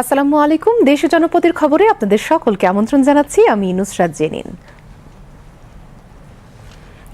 আসসালামু আলাইকুম। দেশ জনপদের খবরে আপনাদের সকলকে আমন্ত্রণ জানাচ্ছি। আমি নুসরাত জেনিন।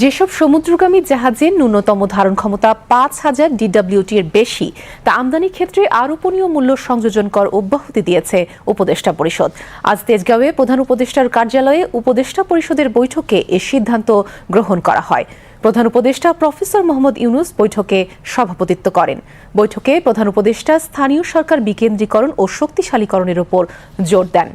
যেসব সমুদ্রগামী জাহাজের ন্যূনতম ধারণ ক্ষমতা পাঁচ হাজার ডিডব্লিউটি এর বেশি, তা আমদানি ক্ষেত্রে আরোপনীয় মূল্য সংযোজন কর অব্যাহতি দিয়েছে উপদেষ্টা পরিষদ। আজ তেজগাঁওয়ে প্রধান উপদেষ্টার কার্যালয়ে উপদেষ্টা পরিষদের বৈঠকে এ সিদ্ধান্ত গ্রহণ করা হয়। প্রধান উপদেষ্টা প্রফেসর মোহাম্মদ ইউনুস বৈঠকে সভাপতিত্ব করেন। বৈঠকে প্রধান উপদেষ্টা স্থানীয় সরকার বিকেন্দ্রীকরণ ও শক্তিশালীকরণের উপর জোর দেন।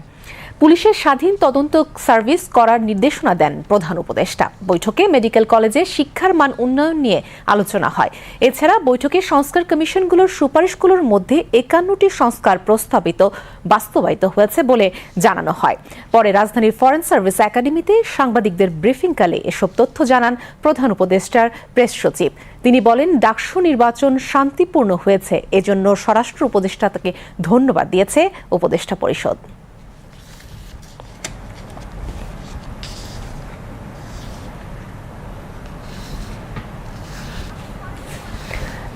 পুলিশের স্বাধীন তদন্ত সার্ভিস করার নির্দেশনা দেন প্রধান উপদেষ্টা। বৈঠকে মেডিকেল কলেজে শিক্ষার মান উন্নয়ন নিয়ে আলোচনা হয়। এছাড়া বৈঠকে সংস্কার কমিশনগুলোর সুপারিশগুলোর মধ্যে একান্নটি সংস্কার প্রস্তাবিত বাস্তবায়িত হয়েছে বলে জানানো হয়। পরে রাজধানীর ফরেন সার্ভিস একাডেমিতে সাংবাদিকদের ব্রিফিংকালে এসব তথ্য জানান প্রধান উপদেষ্টার প্রেস সচিব। তিনি বলেন, ডাকসু নির্বাচন শান্তিপূর্ণ হয়েছে, এজন্য স্বরাষ্ট্র উপদেষ্টাকে ধন্যবাদ দিয়েছে উপদেষ্টা পরিষদ।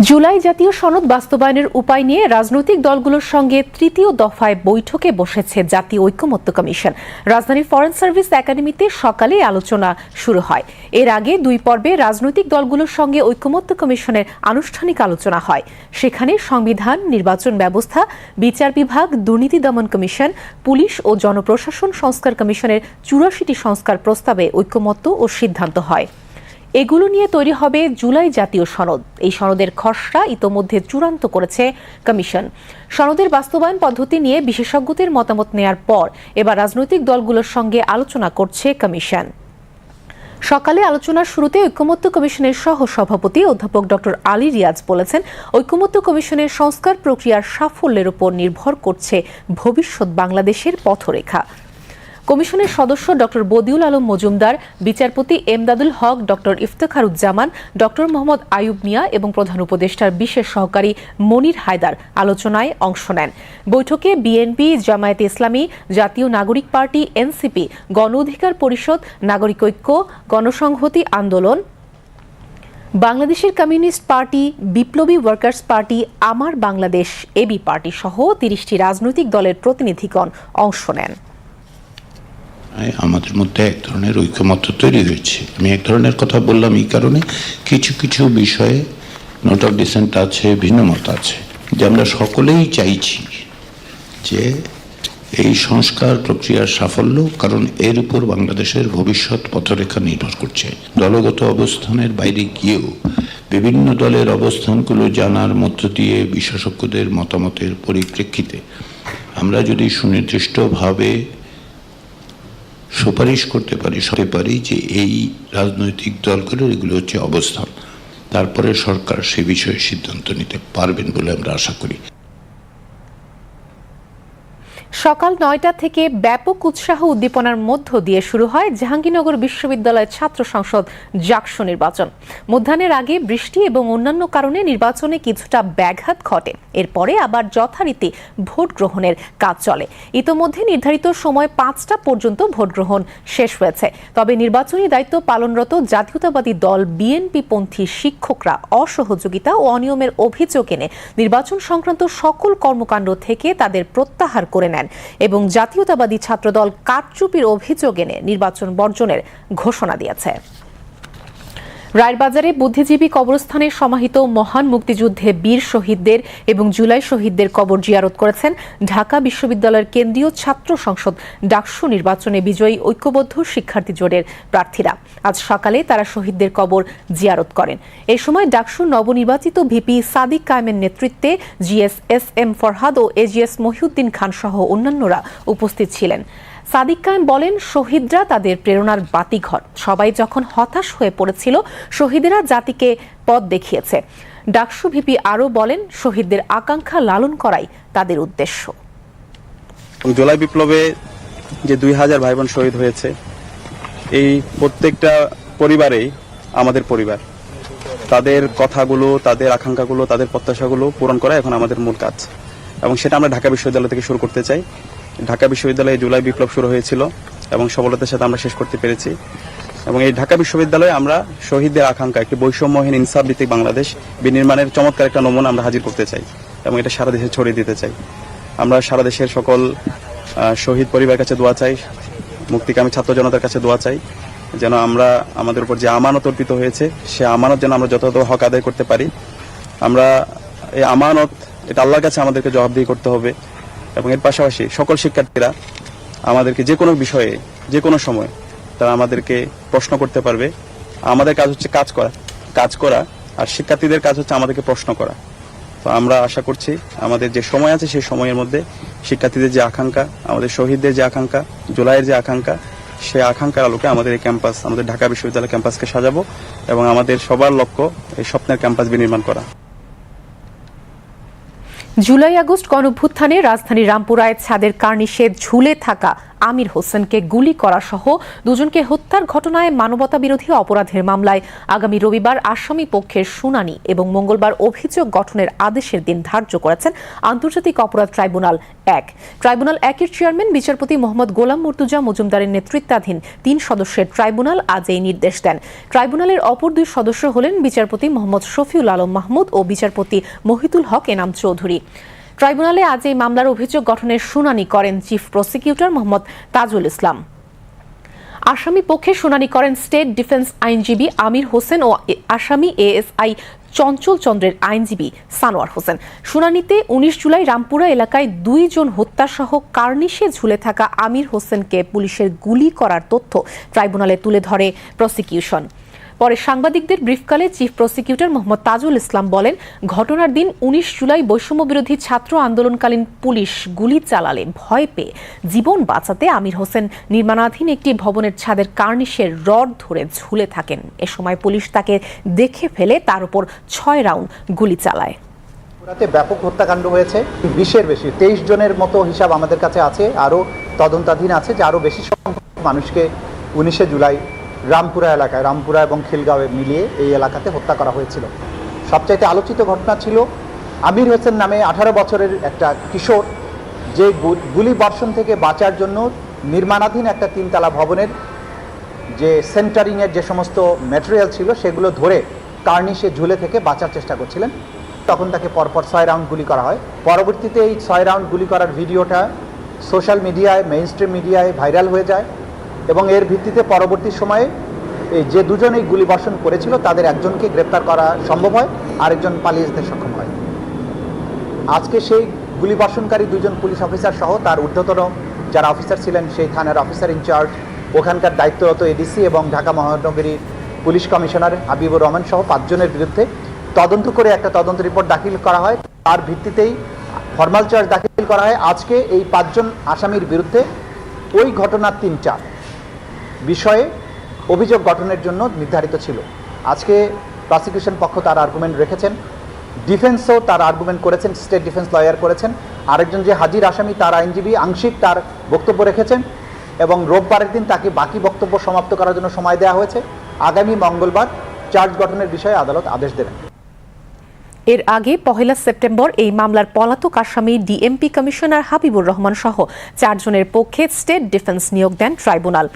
জুলাই জাতীয় সনদ বাস্তবায়নের উপায় নিয়ে রাজনৈতিক দলগুলোর সঙ্গে তৃতীয় দফায় বৈঠকে বসেছে জাতীয় ঐক্যমত্য কমিশন। রাজধানীর ফরেন সার্ভিস একাডেমিতে সকালে আলোচনা শুরু হয়। এর আগে দুই পর্বে রাজনৈতিক দলগুলোর সঙ্গে ঐক্যমত্য কমিশনের আনুষ্ঠানিক আলোচনা হয়। সেখানে সংবিধান, নির্বাচন ব্যবস্থা, বিচার বিভাগ, দুর্নীতি দমন কমিশন, পুলিশ ও জনপ্রশাসন সংস্কার কমিশনের চুরাশিটি সংস্কার প্রস্তাবে ঐক্যমত্য ও সিদ্ধান্ত হয়। এগুলো নিয়ে তৈরি হবে জুলাই জাতীয় সনদ। এই সনদের খসড়া ইতোমধ্যে চূড়ান্ত করেছে কমিশন। সনদের বাস্তবায়ন পদ্ধতি নিয়ে বিশেষজ্ঞদের মতামত নেয়ার পর এবার রাজনৈতিক দলগুলোর সঙ্গে আলোচনা করছে কমিশন। সকালে আলোচনার শুরুতে ঐক্যমত্য কমিশনের সহ সভাপতি অধ্যাপক ডক্টর আলী রিয়াজ বলেছেন ঐক্যমত্য কমিশনের সংস্কার প্রক্রিয়ার সাফল্যের উপর নির্ভর করছে ভবিষ্যৎ বাংলাদেশের পথরেখা। কমিশনের সদস্য ডক্টর বদিউল আলম মজুমদার, বিচারপতি এমদাদুল হক, ডক্টর ইফতেখারুজ্জামান, ডক্টর মোহাম্মদ আয়ুব মিয়া এবং প্রধান উপদেষ্টার বিশেষ সহকারী মনির হায়দার আলোচনায় অংশ নেন। বৈঠকে বিএনপি, জামায়াতে ইসলামী, জাতীয় নাগরিক পার্টি, এনসিপি, গণ অধিকার পরিষদ, নাগরিক ঐক্য, গণসংহতি আন্দোলন, বাংলাদেশের communist party, Biplobi workers party, Amar Bangladesh, AB party সহ তিরিশটি রাজনৈতিক দলের প্রতিনিধিগণ অংশ নেন। আমাদের মধ্যে এক ধরনের ঐক্যমত্য তৈরি হয়েছে। আমি এক ধরনের কথা বললাম এই কারণে, কিছু কিছু বিষয়ে নোট অফ ডিসেন্ট আছে, ভিন্ন মত আছে, যে আমরা সকলেই চাইছি যে এই সংস্কার প্রক্রিয়ার সাফল্য, কারণ এর উপর বাংলাদেশের ভবিষ্যৎ পথরেখা নির্ভর করছে। দলগত অবস্থানের বাইরে গিয়েও বিভিন্ন দলের অবস্থানগুলো জানার মধ্য দিয়ে বিশেষজ্ঞদের মতামতের পরিপ্রেক্ষিতে আমরা যদি সুনির্দিষ্টভাবে সুপারিশ করতে পারি সতে পারি যে এই রাজনৈতিক দলগুলোর এগুলো হচ্ছে অবস্থান। তারপরে সরকার সে বিষয়ে সিদ্ধান্ত নিতে পারবেন বলে আমরা আশা করি। সকাল নয়টা থেকে ব্যাপক উৎসাহ উদ্দীপনার মধ্য দিয়ে শুরু হয় জাহাঙ্গীরনগর বিশ্ববিদ্যালয়ের ছাত্র সংসদ জাকসু নির্বাচন। মধ্যাহ্নের আগে বৃষ্টি এবং অন্যান্য কারণে নির্বাচনে কিছুটা ব্যাঘাত ঘটে। এরপরে আবার যথারীতি ভোট গ্রহণের কাজ চলে। ইতোমধ্যে নির্ধারিত সময় পাঁচটা পর্যন্ত ভোট গ্রহণ শেষ হয়েছে। তবে নির্বাচনী দায়িত্ব পালনরত জাতীয়তাবাদী দল বিএনপি পন্থী শিক্ষকরা অসহযোগিতা ও অনিয়মের অভিযোগ এনে নির্বাচন সংক্রান্ত সকল কর্মকাণ্ড থেকে তাদের প্রত্যাহার করে নেন। এবং জাতীয়তাবাদী ছাত্রদল কারচুপির অভিযোগ এনে নির্বাচন বর্জনের ঘোষণা দিয়েছে। রায়েরবাজারে বুদ্ধিজীবী কবরস্থানে সমাহিত মহান মুক্তিযুদ্ধে বীর শহীদদের এবং জুলাই শহীদদের কবর জিয়ারত করেছেন ঢাকা বিশ্ববিদ্যালয়ের কেন্দ্রীয় ছাত্র সংসদ ডাকসু নির্বাচনে বিজয়ী ঐক্যবদ্ধ শিক্ষার্থী জোটের প্রার্থীরা। আজ সকালে তারা শহীদদের কবর জিয়ারত করেন। এ সময় ডাকসু নবনির্বাচিত ভিপি সাদিক কায়েমের নেতৃত্বে জিএস এস এম ফরহাদ ও এজিএস মহিউদ্দিন খান সহ অন্যান্যরা উপস্থিত ছিলেন। সাদিক কায়েম বলেন, শহীদরা তাদের প্রেরণার বাতিঘর। সবাই যখন হতাশ হয়ে পড়েছিল, শহীদেরা জাতিকে পথ দেখিয়েছে। ডাকসু ভিপি আরও বলেন, শহীদদের আকাঙ্ক্ষা লালন করাই তাদের উদ্দেশ্য। জুলাই বিপ্লবে যে দুই হাজার ভাই বোন শহীদ হয়েছে, এই প্রত্যেকটা পরিবারেই আমাদের পরিবার। তাদের কথাগুলো, তাদের আকাঙ্ক্ষাগুলো, তাদের প্রত্যাশাগুলো পূরণ করা এখন আমাদের মূল কাজ। এবং সেটা আমরা ঢাকা বিশ্ববিদ্যালয় থেকে শুরু করতে চাই। ঢাকা বিশ্ববিদ্যালয়ে জুলাই বিপ্লব শুরু হয়েছিল এবং সফলতার সাথে আমরা শেষ করতে পেরেছি। এবং এই ঢাকা বিশ্ববিদ্যালয়ে আমরা শহীদদের আকাঙ্ক্ষা, একটি বৈষম্যহীন ইনসাফ ভিত্তিক বাংলাদেশ বিনির্মাণের চমৎকার একটা নমুনা আমরা হাজির করতে চাই এবং এটা সারা দেশে ছড়িয়ে দিতে চাই। আমরা সারা দেশের সকল শহীদ পরিবারের কাছে দোয়া চাই, মুক্তিকামী ছাত্র জনতার কাছে দোয়া চাই, যেন আমরা আমাদের উপর যে আমানত অর্পিত হয়েছে, সে আমানত যেন আমরা যথাযথ হক আদায় করতে পারি। আমরা এই আমানত, এটা আল্লাহর কাছে আমাদেরকে জবাবদিহি করতে হবে। এবং এর পাশাপাশি সকল শিক্ষার্থীরা আমাদেরকে যে কোনো বিষয়ে, যে কোনো সময় তারা আমাদেরকে প্রশ্ন করতে পারবে। আমাদের কাজ হচ্ছে কাজ করা কাজ করা, আর শিক্ষার্থীদের কাজ হচ্ছে আমাদেরকে প্রশ্ন করা। তো আমরা আশা করছি আমাদের যে সময় আছে সেই সময়ের মধ্যে শিক্ষার্থীদের যে আকাঙ্ক্ষা, আমাদের শহীদদের যে আকাঙ্ক্ষা, জুলাইয়ের যে আকাঙ্ক্ষা সেই আকাঙ্ক্ষার আলোকে আমাদের এই ক্যাম্পাস, আমাদের ঢাকা বিশ্ববিদ্যালয় ক্যাম্পাসকে সাজাবো এবং আমাদের সবার লক্ষ্য এই স্বপ্নের ক্যাম্পাস বিনির্মাণ করা। জুলাই আগস্ট গণভ্যুত্থানে রাজধানী রামপুরায় ছাদের কার্নিশে ঝুলে থাকা আমির হোসেনকে গুলি করা সহ দুজনকে হত্যার ঘটনায় মানবতা বিরোধী অপরাধের মামলায় আগামী রবিবার আসামি পক্ষের শুনানি এবং মঙ্গলবার অভিযোগ গঠনের আদেশের দিন ধার্য করেছেন আন্তর্জাতিক অপরাধ ট্রাইব্যুনাল এক। ট্রাইব্যুনাল একের চেয়ারম্যান, বিচারপতি মোহাম্মদ গোলাম মুর্তুজা মজুমদারের নেতৃত্বাধীন তিন সদস্যের ট্রাইব্যুনাল আজ এই নির্দেশ দেন। ট্রাইব্যুনালের অপর দুই সদস্য হলেন বিচারপতি মোহাম্মদ শফিউল আলম মাহমুদ ও বিচারপতি মহিতুল হক এনাম চৌধুরী। ট্রাইব্যুনালে আজ এই মামলার অভিযোগ গঠনের শুনানি করেন চিফ প্রসিকিউটর মোহাম্মদ তাজুল ইসলাম। আসামি পক্ষে শুনানি করেন স্টেট ডিফেন্স আইনজীবী আমির হোসেন ও আসামি এএসআই চঞ্চল চন্দ্রের আইনজীবী সানোয়ার হোসেন। শুনানিতে উনিশ জুলাই রামপুরা এলাকায় দুইজন হত্যাসহ কার্নিশে ঝুলে থাকা আমির হোসেনকে পুলিশের গুলি করার তথ্য ট্রাইব্যুনালে তুলে ধরে প্রসিকিউশন। পরে সাংবাদিকদের ব্রিফকালে চিফ প্রসিকিউটর মোহাম্মদ তাজুল ইসলাম বলেন, ঘটনার দিন উনিশ জুলাই বৈষম্য বিরোধী ছাত্র আন্দোলনকালীন পুলিশ গুলি চালালে ভয় পেয়ে জীবন বাঁচাতে আমির হোসেন নির্মাণাধীন একটি ভবনের ছাদের কার্নিশের রড ধরে ঝুলে থাকেন। এ সময় পুলিশ তাকে দেখে ফেলে, তার উপর ছয় রাউন্ড গুলি চালায়। রাতে ব্যাপক হত্যাকাণ্ড হয়েছে, বিশের বেশি, তেইশ জনের মতো হিসাব আমাদের কাছে আছে, আরও তদন্তাধীন আছে যে আরও বেশি সংখ্যক মানুষকে উনিশে জুলাই রামপুরা এলাকায়, রামপুরা এবং খিলগাঁওয়ে মিলিয়ে এই এলাকাতে হত্যা করা হয়েছিল। সবচাইতে আলোচিত ঘটনা ছিল আমির হোসেন নামে আঠারো বছরের একটা কিশোর, যে গুলি বর্ষণ থেকে বাঁচার জন্য নির্মাণাধীন একটা তিনতলা ভবনের যে সেন্টারিংয়ের যে সমস্ত ম্যাটেরিয়াল ছিল, সেগুলো ধরে কার্নিশে ঝুলে থেকে বাঁচার চেষ্টা করছিলেন। তখন তাকে পরপর ছয় রাউন্ড গুলি করা হয়। পরবর্তীতে এই ছয় রাউন্ড গুলি করার ভিডিওটা সোশ্যাল মিডিয়ায় মেইন স্ট্রিম মিডিয়ায় ভাইরাল হয়ে যায়। এবং এর ভিত্তিতে পরবর্তী সময়ে এই যে দুজন এই গুলি বর্ষণ করেছিল, তাদের একজনকে গ্রেপ্তার করা সম্ভব হয়, আরেকজন পালিয়ে যেতে সক্ষম হয়। আজকে সেই গুলিবর্ষণকারী দুজন পুলিশ অফিসার সহ তার ঊর্ধ্বতন যারা অফিসার ছিলেন, সেই থানার অফিসার ইনচার্জ ওখানকার দায়িত্বরত এডিসি এবং ঢাকা মহানগরী পুলিশ কমিশনার হাবিবুর রহমান সহ পাঁচজনের বিরুদ্ধে তদন্ত করে একটা তদন্ত রিপোর্ট দাখিল করা হয়। তার ভিত্তিতেই ফর্মাল চার্জ দাখিল করা হয়। আজকে এই পাঁচজন আসামির বিরুদ্ধে ওই ঘটনার তিন চার। বিষয়ে অভিযোগ গঠনের জন্য নির্ধারিত ছিল। আজকে প্রসিকিউশন পক্ষ তার আর্গুমেন্ট রেখেছেন। ডিফেন্সও তার আর্গুমেন্ট করেছেন স্টেট ডিফেন্স লয়ার করেছেন। আরেকজন যে হাজির আসামি, তার আইনজীবী আংশিক তার বক্তব্য রেখেছেন এবং রোববারের দিন তাকে বাকি বক্তব্য সমাপ্ত করার জন্য সময় দেওয়া হয়েছে। আগামী মঙ্গলবার চার্জ গঠনের বিষয়ে আদালত আদেশ দেবেন। এর আগে পহেলা সেপ্টেম্বর এই মামলার পলাতক আসামি ডিএমপি কমিশনার হাবিবুর রহমান সহ চারজনের পক্ষে স্টেট ডিফেন্স নিয়োগ দেন ট্রাইব্যুনাল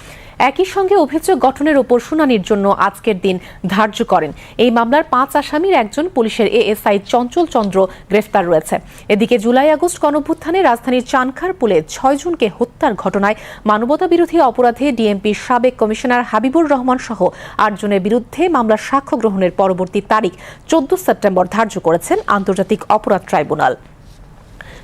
একই সঙ্গে অভিযোগ গঠনের ওপর শুনানির জন্য আজকের দিন ধার্য করেন। এই মামলার পাঁচ আসামির একজন পুলিশের এএসআই চঞ্চল চন্দ্র গ্রেফতার রয়েছে। এদিকে জুলাই আগস্ট গণভ্যুত্থানে রাজধানীর চানখারপুলে ছয়জনকে হত্যার ঘটনায় মানবতা বিরোধী অপরাধে ডিএমপির সাবেক কমিশনার হাবিবুর রহমান সহ আটজনের বিরুদ্ধে মামলার সাক্ষ্য গ্রহণের পরবর্তী তারিখ চোদ্দ সেপ্টেম্বর ধার্য করেছেন আন্তর্জাতিক অপরাধ ট্রাইব্যুনাল।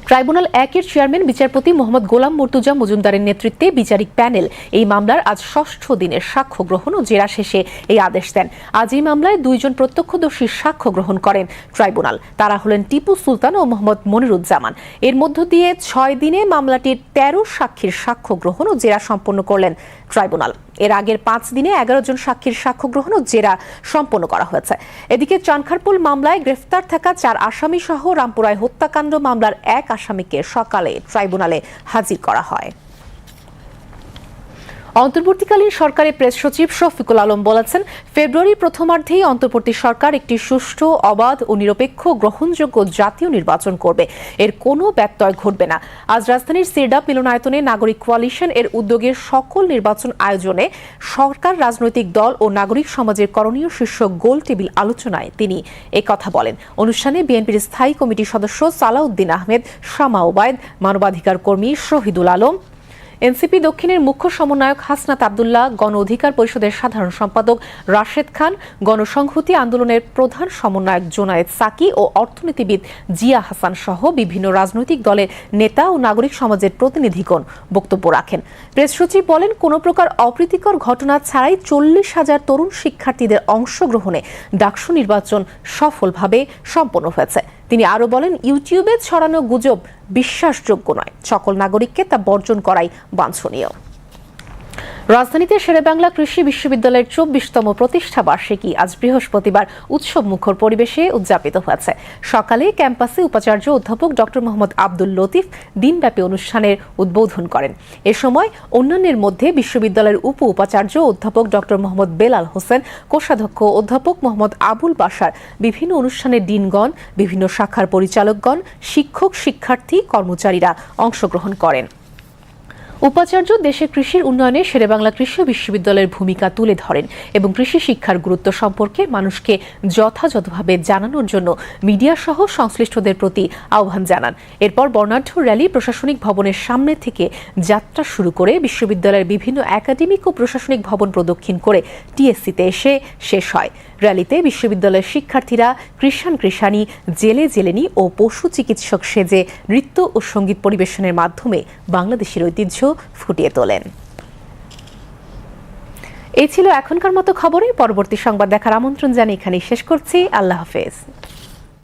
ট্রাইব্যুনাল একের চেয়ারম্যান, বিচারপতি মোহাম্মদ গোলাম মর্তুজা মজুমদারের নেতৃত্বে বিচারিক প্যানেল এই মামলার আজ ষষ্ঠ দিনের সাক্ষ্য গ্রহণ ও জেরা শেষে এই আদেশ দেন। আজ এই মামলায় দুইজন প্রত্যক্ষদর্শী সাক্ষ্য গ্রহণ করেন ট্রাইব্যুনাল। তারা হলেন টিপু সুলতান ও মোহাম্মদ মনিরুজ্জামান। এর মধ্য দিয়ে ছয় দিনে মামলাটির তেরো সাক্ষীর সাক্ষ্য গ্রহণ ও জেরা সম্পন্ন করলেন ট্রাইব্যুনাল। এর আগের পাঁচ দিনে এগারো জন সাক্ষীর সাক্ষ্য গ্রহণ ও জেরা সম্পন্ন করা হয়েছে। এদিকে চানখারপুল মামলায় গ্রেফতার থাকা চার আসামি সহ রামপুরায় হত্যাকাণ্ড মামলার এক আসামিকে সকালে ট্রাইব্যুনালে হাজির করা হয়। অন্তর্বর্তীকালীন সরকারের প্রেস সচিব শফিকুল আলম বলেছেন, ফেব্রুয়ারির প্রথমার্ধেই অন্তর্বর্তী সরকার একটি সুষ্ঠু, অবাধ ও নিরপেক্ষ, গ্রহণযোগ্য জাতীয় নির্বাচন করবে। এর কোনো ব্যত্যয় ঘটবে না। আজ রাজধানীর সিরডাপ মিলনায়তনে নাগরিক কোয়ালিশন এর উদ্যোগে সকল নির্বাচন আয়োজনে সরকার, রাজনৈতিক দল ও নাগরিক সমাজের করণীয় শীর্ষক গোল টেবিল আলোচনায় তিনি কথা বলেন। অনুষ্ঠানে বিএনপির স্থায়ী কমিটির সদস্য সালাউদ্দিন আহমেদ, শামা ওবায়দ, মানবাধিকার কর্মী শহীদুল আলম এনসিপি দক্ষিণের মুখ্য সমন্বয়ক হাসনাত আবদুল্লাহ গণ অধিকার পরিষদের সাধারণ সম্পাদক রাশেদ খান, গণসংহতি আন্দোলনের প্রধান সমন্বয়ক জোনায়েদ সাকি ও অর্থনীতিবিদ জিয়া হাসান সহ বিভিন্ন রাজনৈতিক দলের নেতা ও নাগরিক সমাজের প্রতিনিধিগণ বক্তব্য রাখেন। প্রেস সচিব বলেন, কোনো প্রকার অপ্রীতিকর ঘটনা ছাড়াই চল্লিশ হাজার তরুণ শিক্ষার্থীদের অংশগ্রহণে ডাকসু নির্বাচন সফলভাবে সম্পন্ন হয়েছে। তিনি আরও বলেন ইউটিউবে ছড়ানো গুজব বিশ্বাসযোগ্য নয়। সকল নাগরিককে তা বর্জন করাই বাঞ্ছনীয়। রাজধানীতে শেরেবাংলা কৃষি বিশ্ববিদ্যালয়ের চব্বিশতম প্রতিষ্ঠা বার্ষিকী আজ বৃহস্পতিবার উৎসব মুখর পরিবেশে উদযাপিত হয়েছে। সকালে ক্যাম্পাসে উপাচার্য অধ্যাপক ডক্টর মোহাম্মদ আব্দুল লতিফ দিনব্যাপী অনুষ্ঠানের উদ্বোধন করেন। এ সময় অন্যান্যের মধ্যে বিশ্ববিদ্যালয়ের উপ উপাচার্য অধ্যাপক ডক্টর মোহাম্মদ বেলাল হোসেন, কোষাধ্যক্ষ অধ্যাপক মোহাম্মদ আবুল বাসার বিভিন্ন অনুষ্ঠানের দিনগণ, বিভিন্ন শাখার পরিচালকগণ, শিক্ষক, শিক্ষার্থী, কর্মচারীরা অংশগ্রহণ করেন। উপাচার্য দেশে কৃষির উন্নয়নে শেরেবাংলা কৃষি বিশ্ববিদ্যালয়ের ভূমিকা তুলে ধরেন এবং কৃষি শিক্ষার গুরুত্ব সম্পর্কে মানুষকে যথাযথভাবে জানানোর জন্য মিডিয়া সহ সংশ্লিষ্টদের প্রতি আহ্বান জানান। এরপর বর্ণাঢ্য র্যালি প্রশাসনিক ভবনের সামনে থেকে যাত্রা শুরু করে বিশ্ববিদ্যালয়ের বিভিন্ন একাডেমিক ও প্রশাসনিক ভবন প্রদক্ষিণ করে টিএসসিতে এসে শেষ হয়। র্যালিতে বিশ্ববিদ্যালয়ের শিক্ষার্থীরা কৃষাণ কৃষাণী, জেলে জেলেনি ও পশু চিকিৎসক সেজে নৃত্য ও সংগীত পরিবেশনের মাধ্যমে বাংলাদেশের ঐতিহ্য ফুটিয়ে তোলেন। এই ছিল এখনকার মতো খবরে পরবর্তী সংবাদ দেখার আমন্ত্রণ জানিয়ে এখানেই শেষ করছি। আল্লাহ হাফেজ।